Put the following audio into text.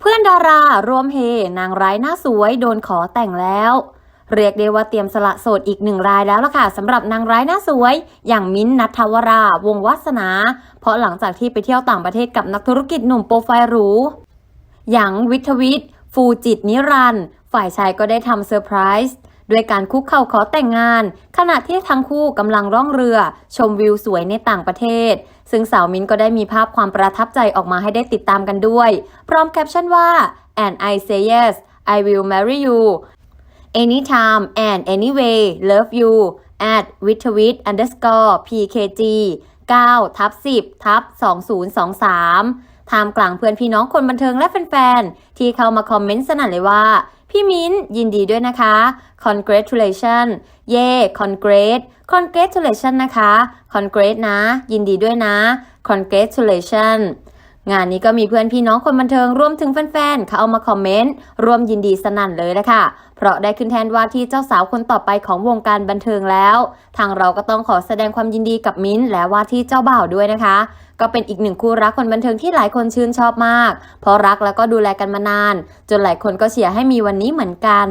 เพื่อนดารารวมเฮนางร้ายหน้าสวยโดนขอแต่งแล้ว เรียกได้ว่าเตรียมสละโสดอีกหนึ่งรายแล้วล่ะค่ะสำหรับนางร้ายหน้าสวย อย่างมิ้นท์นัทวราวงวัสนา เพราะหลังจากที่ไปเที่ยวต่างประเทศกับนักธุรกิจหนุ่มโปรไฟล์หรูอย่างวิทวิทฟูจิตนิรันฝ่ายชายก็ได้ทำเซอร์ไพรส์ ด้วยการคุกเข่าขอแต่งงาน ขณะที่ทั้งคู่กำลังร่องเรือ ชมวิวสวยในต่างประเทศ ซึ่งสาวมิ้นก็ได้มีภาพความประทับใจออกมาให้ได้ติดตามกันด้วย พร้อมแคปชั่นว่า and I say yes I will marry you anytime and anyway love you at w i t w i t underscore pkg 9ทับ10ทับ2023ท่ามกลางเพื่อนพี่น้องคนบันเทิงและแฟนๆ ที่เข้ามาคอมเมนต์สนั่นเลยว่า พี่มิ้นยินดีด้วยนะคะ congratulation เย่ congrat congratulation นะคะ congrat นะ ยินดีด้วยนะ congratulation งานนี้ก็มีเพื่อนพี่น้องคนบันเทิงรวมถึงแฟนๆ เขาเอามาคอมเมนต์ร่วมยินดีสนั่นเลยละค่ะ เพราะได้ขึ้นแทนว่าที่เจ้าสาวคนต่อไปของวงการบันเทิงแล้ว ทางเราก็ต้องขอแสดงความยินดีกับมิ้นและว่าที่เจ้าบ่าวด้วยนะคะ ก็เป็นอีกหนึ่งคู่รักคนบันเทิงที่หลายคนชื่นชอบมาก เพราะรักแล้วก็ดูแลกันมานาน จนหลายคนก็เชียร์ให้มีวันนี้เหมือนกัน